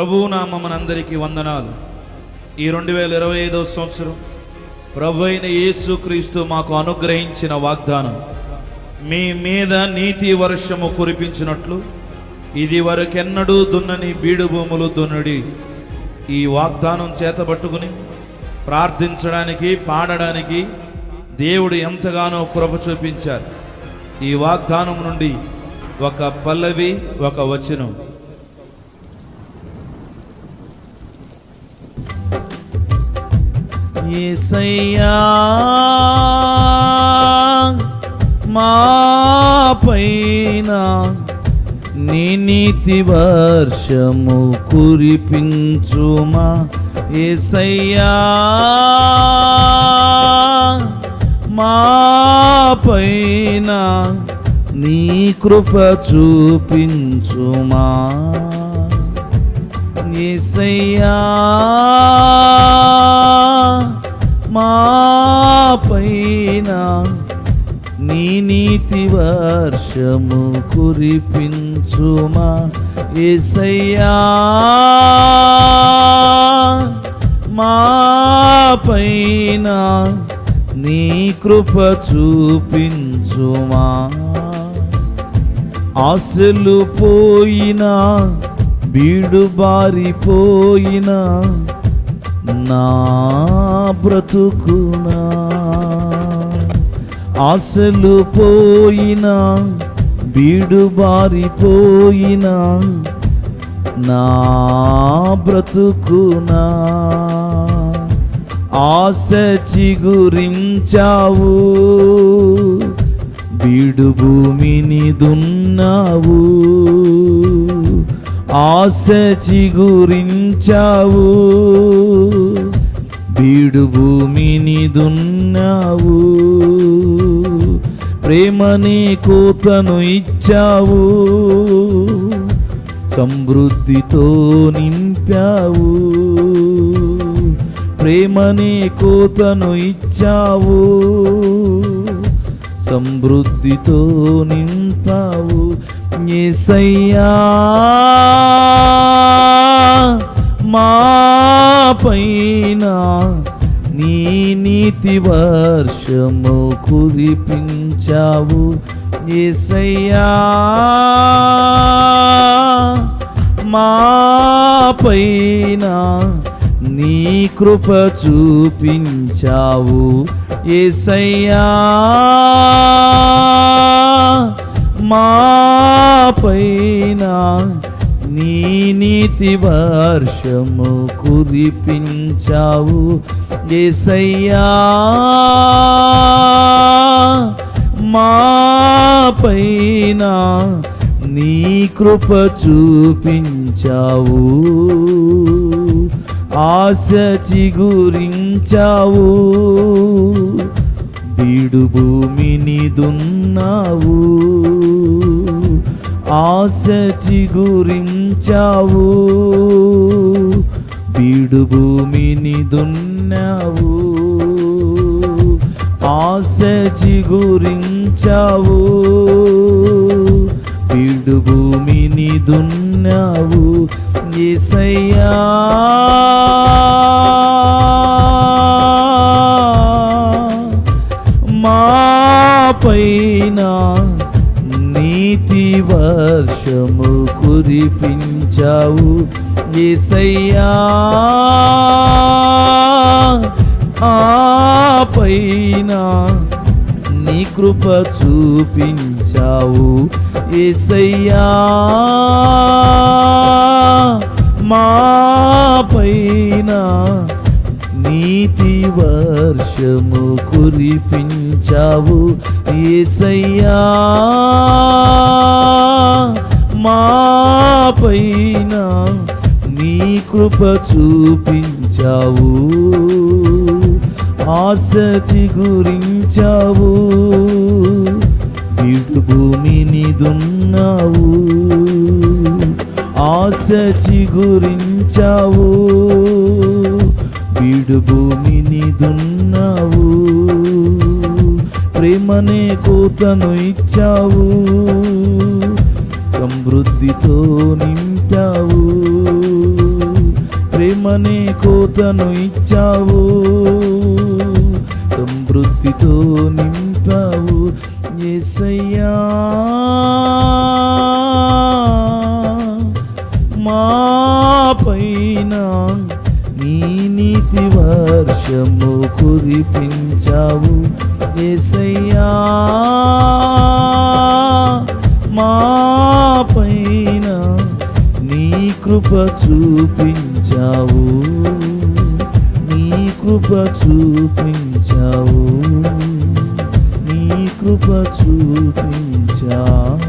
ప్రభు నామమనందరికీ వందనాలు. ఈ రెండు వేల ఇరవై ఐదవ సంవత్సరం ప్రభు అయిన యేసుక్రీస్తు మాకు అనుగ్రహించిన వాగ్దానం. మీ మీద నీతి వర్షము కురిపించినట్లు ఇది వరకెన్నడూ దున్నని బీడు భూములు దున్నుడి ఈ వాగ్దానం చేతబట్టుకుని ప్రార్థించడానికి పాడడానికి దేవుడు ఎంతగానో కృప చూపించారు. ఈ వాగ్దానం నుండి ఒక పల్లవి ఒక వచనం. ఏసయ్యా మా పైన నీ నీతి వర్షము కురిపించుమా. ఏసయ్యా మా పైన నీ కృప చూపించుమా. ఏసయ్యా వర్షము కురిపించుమా ఏసయ్యా. మా పైన నీ కృప చూపించుమా. ఆశలు పోయినా బీడు బారిపోయినా నా బ్రతుకునా. ఆశలు పోయినా బీడుబారిపోయినా నా బ్రతుకునా? ఆశ చిగురించావు బీడు భూమిని దున్నావు. ఆశ చిగురించావు బీడు భూమిని దున్నావు. ప్రేమని కోతను ఇచ్చావు. సమృద్ధితో నింపావు. ప్రేమని కోతను ఇచ్చావు. సమృద్ధితో నింపావు. ఏసయ్యా మా పైన నీ నీతి వర్షము కురిపించావు ఏసయ్యా. మాపైన నీ కృప చూపించావు ఏసయ్యా. మాపైన నీతి వర్షము కురిపించావు. ఏసయ్యా మాపైన నీ కృప చూపించావు. ఆశ చిగురించావు. బీడు భూమిని దున్నావు ఆశ చిగురించావు బీడు భూమిని దున్నావు. ఆశ చిగురించావు బీడు భూమిని దున్నావు. ఏసయ్యా ప్రతి వర్షము కురిపించావు. ఏసయ్యా పైన నీ కృప చూపించావు. ఏసయ్యా మా పైన నీతి వర్షము కురిపించావు ఏసయ్యా. మాపైన నీ కృప చూపించావు. ఆశ చిగురించావు. ఇటు భూమిని దున్నావు ఆశ చిగురించావు. బీడు భూమిని దున్నావు ప్రేమనే కోతను ఇచ్చావు. సమృద్ధితో నింపావు. ప్రేమనే కోతను ఇచ్చావు. సమృద్ధితో నింపావు. ఎసయ్యా మా పైన వర్షము కురిపించావు. ఏసయ్యా మా పైన నీ కృప చూపించావు. నీ కృప చూపించావు. నీ కృప చూపించావు